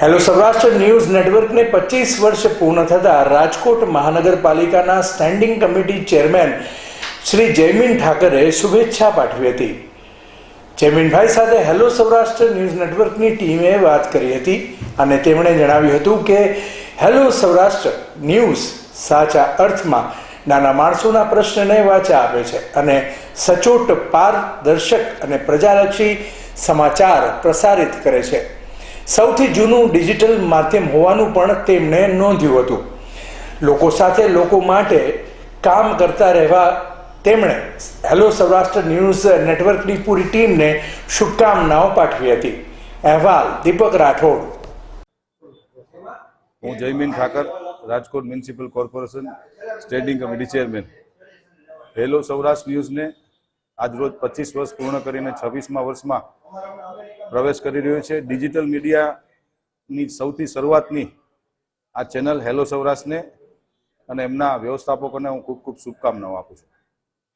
Hello Saurashtra news નેટવર્કને પચીસ વર્ષ પૂર્ણ થતાં રાજકોટ મહાનગરપાલિકાના standing committee chairman Shri Jaymin Thakre શુભેચ્છા પાઠવી હતી. જયમીનભાઈ સાથે હેલો સૌરાષ્ટ્ર ન્યૂઝ નેટવર્કની ટીમે વાત કરી હતી અને તેમણે જણાવ્યું હતું કે હેલો સૌરાષ્ટ્ર ન્યૂઝ સાચા અર્થમાં નાના માણસોના પ્રશ્નને વાચા આપે છે અને સચોટ પારદર્શક અને પ્રજાલક્ષી સમાચાર પ્રસારિત કરે છે. સૌથી જૂનું ડિજિટલ માધ્યમ હોવાનું પણ તેમણે નોંધ્યું હતું. લોકો સાથે લોકો માટે કામ કરતા રહેવા તેમણે હેલો સૌરાષ્ટ્ર ન્યૂઝ નેટવર્કની પૂરી ટીમને શુભકામનાઓ પાઠવી હતી. અહેવાલ દીપક રાઠોડ. હું Jaymin Thakar Rajkot municipal corporation standing committee chairman. Hello Saurashtra ન્યૂઝને આજરોજ પચીસ વર્ષ પૂર્ણ કરીને છવ્વીસમા વર્ષમાં પ્રવેશ કરી રહ્યો છે. ડિજિટલ મીડિયાની સૌથી શરૂઆતની આ ચેનલ હેલો સૌરાષ્ટ્રને અને એમના વ્યવસ્થાપકોને હું ખૂબ ખૂબ શુભકામનાઓ આપું છું.